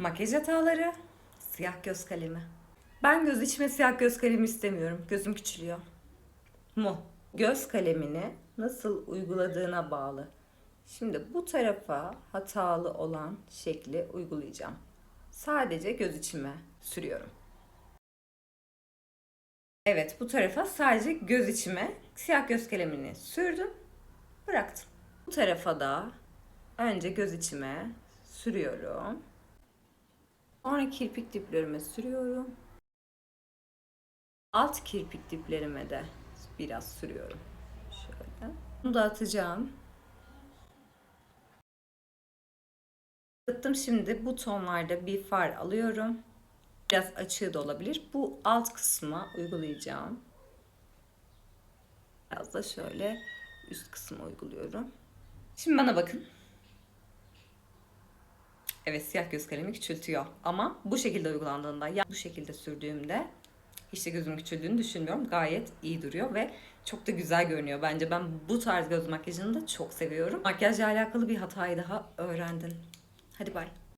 Makyaj hataları, siyah göz kalemi. Ben göz içime siyah göz kalemi istemiyorum. Gözüm küçülüyor. Mu. Göz kalemini nasıl uyguladığına bağlı. Şimdi bu tarafa hatalı olan şekli uygulayacağım. Sadece göz içime sürüyorum. Evet bu tarafa sadece göz içime siyah göz kalemini sürdüm. Bıraktım. Bu tarafa da önce göz içime sürüyorum. Sonra kirpik diplerime sürüyorum. Alt kirpik diplerime de biraz sürüyorum. Şöyle. Bunu da atacağım. Attım şimdi bu tonlarda bir far alıyorum. Biraz açığı da olabilir. Bu alt kısma uygulayacağım. Biraz da şöyle üst kısma uyguluyorum. Şimdi bana bakın. Evet siyah göz kalemi küçültüyor. Ama bu şekilde uygulandığında ya bu şekilde sürdüğümde işte gözüm küçüldüğünü düşünmüyorum. Gayet iyi duruyor ve çok da güzel görünüyor. Bence ben bu tarz göz makyajını da çok seviyorum. Makyajla alakalı bir hatayı daha öğrendin. Hadi bay.